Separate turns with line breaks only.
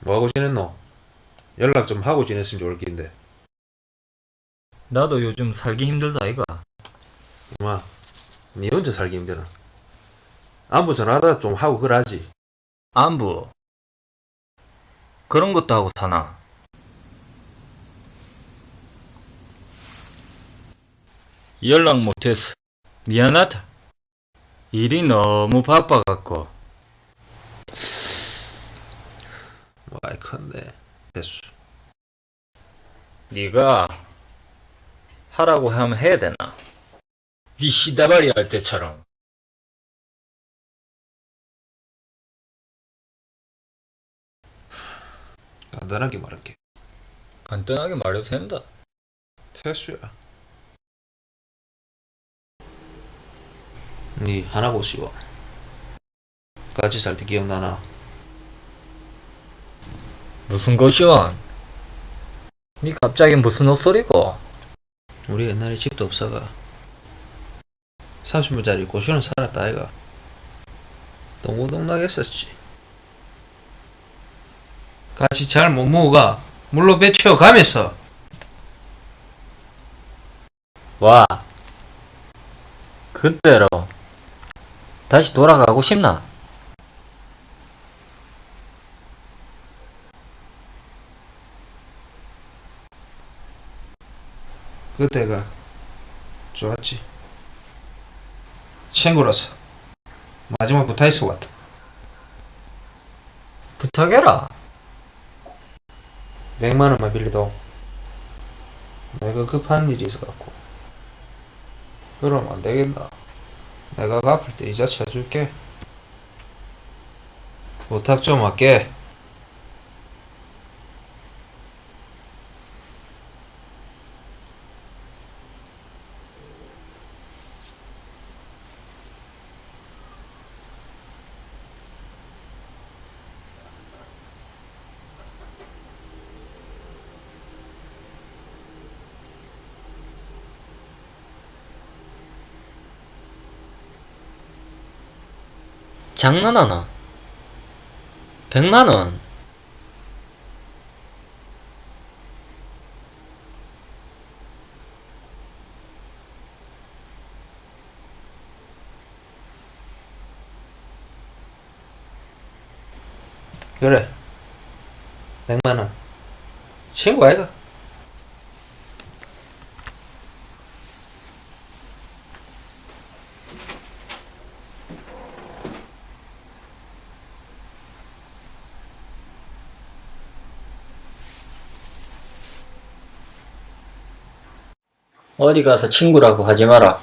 뭐하고 지냈노? 연락 좀 하고 지냈으면 좋을 낀데
나도 요즘 살기 힘들다 이가.
엄마 니 혼자 살기 힘드나 안부 전화라도 좀 하고 그러지
안부. 그런 것도 하고 사나. 연락 못해서 미안하다. 일이 너무 바빠갖고.
큰데 됐어
네가 하라고 하면 해야 되나? 네 시다발이 할 때처럼.
간단하게 말할게
간단하게 말해도 된다.
태수야 니 하나고 씨와 같이 살 때 기억나나?
무슨 것이원? 네 갑자기 무슨 헛소리고?
우리 옛날에 집도 없어가 30분짜리 고시원 살았다 아이가 동고동락 했었지 같이 잘못 모으가 물로 배치워 가면서
와. 그때로 다시 돌아가고 싶나?
그때가 좋았지. 친구로서 마지막 부타있어 왔다
부탁해라.
100만 원만 빌려도. 내가 급한 일이 있어갖고. 그럼 안 되겠나? 내가 갚을 때 이자 쳐줄게. 부탁 좀 할게
장난하나? 백만 원.
그래 100만 원 친구 아이가
어디 가서 친구라고 하지 마라.